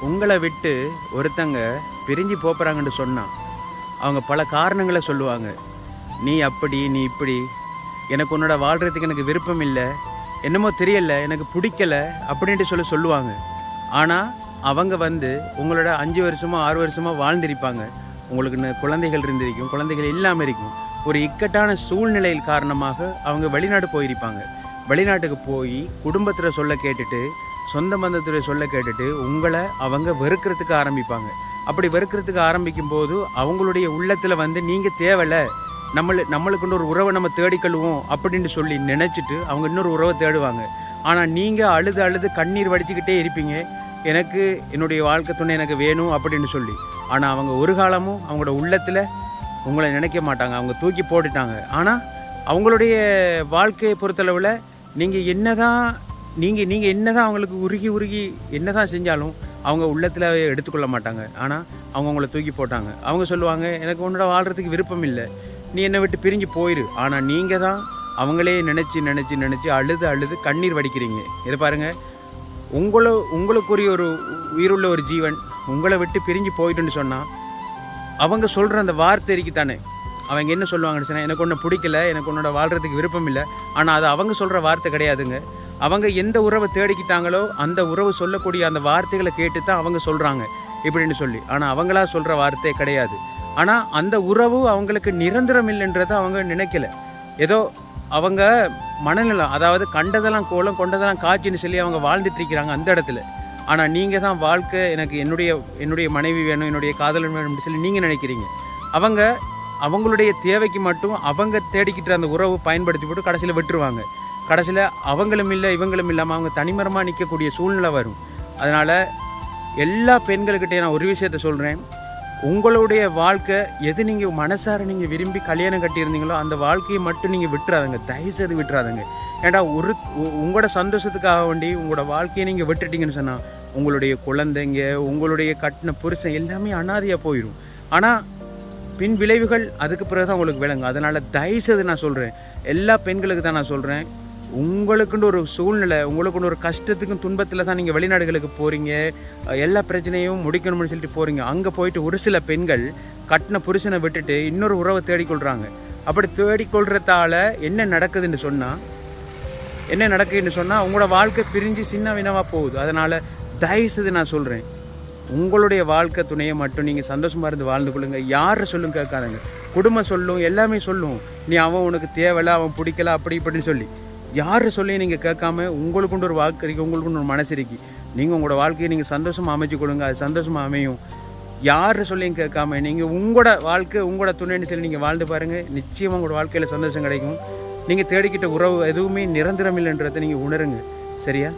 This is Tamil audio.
உங்களை விட்டு ஒருத்தங்க பிரிஞ்சு போகிறாங்கன்னு சொன்னா அவங்க பல காரணங்களை சொல்லுவாங்க. நீ அப்படி நீ இப்படி. எனக்கு உன்னோட வாழ்கிறதுக்கு எனக்கு விருப்பம் இல்லை. என்னமோ தெரியல எனக்கு பிடிக்கல அப்படின்ட்டு சொல்லி சொல்லுவாங்க. ஆனால் அவங்க வந்து உங்களோட அஞ்சு வருஷமோ ஆறு வருஷமோ வாழ்ந்திருப்பாங்க. உங்களுக்கு இன்னும் குழந்தைகள் இருந்திருக்கும் குழந்தைகள் இல்லாமல் இருக்கும். ஒரு இக்கட்டான சூழ்நிலையில் காரணமாக அவங்க வெளிநாடு போயிருப்பாங்க. வெளிநாட்டுக்கு போய் குடும்பத்தில் சொல்ல கேட்டுட்டு சொந்த பந்தத்துடைய சொல்ல கேட்டுட்டு உங்களை அவங்க வெறுக்கிறதுக்கு ஆரம்பிப்பாங்க. அப்படி வெறுக்கிறதுக்கு ஆரம்பிக்கும் போது அவங்களுடைய உள்ளத்தில் வந்து நீங்கள் தேவையில்ல நம்மளு நம்மளுக்குன்னு ஒரு உறவை நம்ம தேடிக்கொள்வோம் அப்படின்னு சொல்லி நினச்சிட்டு அவங்க இன்னொரு உறவை தேடுவாங்க. ஆனால் நீங்கள் அழுது அழுது கண்ணீர் வடிச்சுக்கிட்டே இருப்பீங்க. எனக்கு என்னுடைய வாழ்க்கை துணை எனக்கு வேணும் அப்படின்னு சொல்லி. ஆனால் அவங்க ஒரு காலமும் அவங்களோட உள்ளத்தில் உங்களை நினைக்க மாட்டாங்க. அவங்க தூக்கி போட்டுட்டாங்க. ஆனால் அவங்களுடைய வாழ்க்கையை பொறுத்தளவில் நீங்கள் என்ன தான் நீங்கள் நீங்கள் என்னதான் அவங்களுக்கு உருகி உருகி என்ன தான் செஞ்சாலும் அவங்க உள்ளத்தில் எடுத்துக்கொள்ள மாட்டாங்க. ஆனால் அவங்க உங்களை தூக்கி போட்டாங்க. அவங்க சொல்லுவாங்க எனக்கு உன்னோட வாழ்கிறதுக்கு விருப்பம் இல்லை. நீ என்னை விட்டு பிரிஞ்சு போயிரு. ஆனால் நீங்கள் தான் அவங்களே நினச்சி நினச்சி நினச்சி அழுது அழுது கண்ணீர் வடிக்கிறீங்க. இதை பாருங்கள் உங்களை உங்களுக்குரிய ஒரு உயிருள்ள ஒரு ஜீவன் உங்களை விட்டு பிரிஞ்சு போயிட்டுன்னு சொன்னால் அவங்க சொல்கிற அந்த வார்த்தைக்கு தானே அவங்க என்ன சொல்லுவாங்கன்னு சொன்னால் எனக்கு ஒன்று பிடிக்கல. எனக்கு உன்னோட வாழ்கிறதுக்கு விருப்பம் இல்லை. ஆனால் அது அவங்க சொல்கிற வார்த்தை கிடையாதுங்க. அவங்க எந்த உறவை தேடிக்கிட்டாங்களோ அந்த உறவு சொல்லக்கூடிய அந்த வார்த்தைகளை கேட்டு தான் அவங்க சொல்கிறாங்க இப்படின்னு சொல்லி. ஆனால் அவங்களா சொல்கிற வார்த்தை கிடையாது. ஆனால் அந்த உறவு அவங்களுக்கு நிரந்தரம் இல்லைன்றதை அவங்க நினைக்கல. ஏதோ அவங்க மனநிலம் அதாவது கண்டதெல்லாம் கோலம் கொண்டதெல்லாம் காட்சின்னு சொல்லி அவங்க வாழ்ந்துட்டு இருக்கிறாங்க அந்த இடத்துல. ஆனால் நீங்கள் தான் வாழ்க்கை எனக்கு என்னுடைய என்னுடைய மனைவி வேணும் என்னுடைய காதலன் வேணும்னு சொல்லி நீங்கள் நினைக்கிறீங்க. அவங்க அவங்களுடைய தேவைக்கு மட்டும் அவங்க தேடிக்கிட்ட அந்த உறவு பயன்படுத்தி போட்டு கடைசியில் விட்டுருவாங்க. கடைசியில் அவங்களும் இல்லை இவங்களும் இல்லாமல் அவங்க தனிமரமாக நிற்கக்கூடிய சூழ்நிலை வரும். அதனால் எல்லா பெண்கள்கிட்டையும் நான் ஒரு விஷயத்த சொல்கிறேன் உங்களுடைய வாழ்க்கை எது நீங்கள் மனசார நீங்கள் விரும்பி கல்யாணம் கட்டியிருந்தீங்களோ அந்த வாழ்க்கையை மட்டும் நீங்கள் விட்டுறாதுங்க. தயவுசெய்து விட்டுறாதுங்க. ஏன்டா ஒரு உ- உங்களோட சந்தோஷத்துக்காக வேண்டி உங்களோட வாழ்க்கையை நீங்கள் விட்டுட்டீங்கன்னு சொன்னால் உங்களுடைய குழந்தைங்க உங்களுடைய கட்டின புருஷன் எல்லாமே அனாதையாக போயிடும் ஆனால் பின் விளைவுகள் அதுக்கு பிறகு தான் உங்களுக்கு விளங்கும். அதனால் தயவுசெய்து நான் சொல்கிறேன் எல்லா பெண்களுக்கு தான் நான் சொல்கிறேன் உங்களுக்குன்னு ஒரு சூழ்நிலை உங்களுக்குன்னு ஒரு கஷ்டத்துக்கும் துன்பத்தில் தான் நீங்கள் வெளிநாடுகளுக்கு போகிறீங்க எல்லா பிரச்சனையும் முடிக்கணும்னு சொல்லிட்டு போகிறீங்க அங்கே போயிட்டு ஒரு சில பெண்கள் கட்டின புருஷனை விட்டுட்டு இன்னொரு உறவை தேடிக்கொள்கிறாங்க அப்படி தேடிக்கொள்கிறதால என்ன நடக்குதுன்னு சொன்னால் என்ன நடக்குதுன்னு சொன்னால் உங்களோட வாழ்க்கை பிரிஞ்சு சின்ன வினவாக போகுது. அதனால் தயவுசெய்து நான் சொல்கிறேன் உங்களுடைய வாழ்க்கை துணையை மட்டும் நீங்கள் சந்தோஷமாக இருந்து வாழ்ந்து கொள்ளுங்க. யாரை சொல்லும் கேட்காதங்க. குடும்பம் சொல்லும் எல்லாமே சொல்லும். நீ அவன் உனக்கு தேவையில்ல அவன் பிடிக்கல அப்படி இப்படின்னு சொல்லி. யாரை சொல்லி நீங்கள் கேட்காம உங்களுக்குண்டு ஒரு வாழ்க்கை இருக்கு உங்களுக்குண்டு ஒரு மனசு இருக்கு. நீங்கள் உங்களோட வாழ்க்கையை நீங்கள் சந்தோஷமாக அமைச்சு கொடுங்க அது சந்தோஷமாக அமையும். யார் சொல்லியும் கேட்காம நீங்கள் உங்களோட வாழ்க்கை உங்களோட துணைன்னு சொல்லி நீங்கள் வாழ்ந்து பாருங்கள் நிச்சயமாக உங்களோட வாழ்க்கையில் சந்தோஷம் கிடைக்கும். நீங்கள் தேடிக்கிட்ட உறவு எதுவுமே நிரந்தரம் இல்லைன்றதை நீங்கள் உணருங்க. சரியா?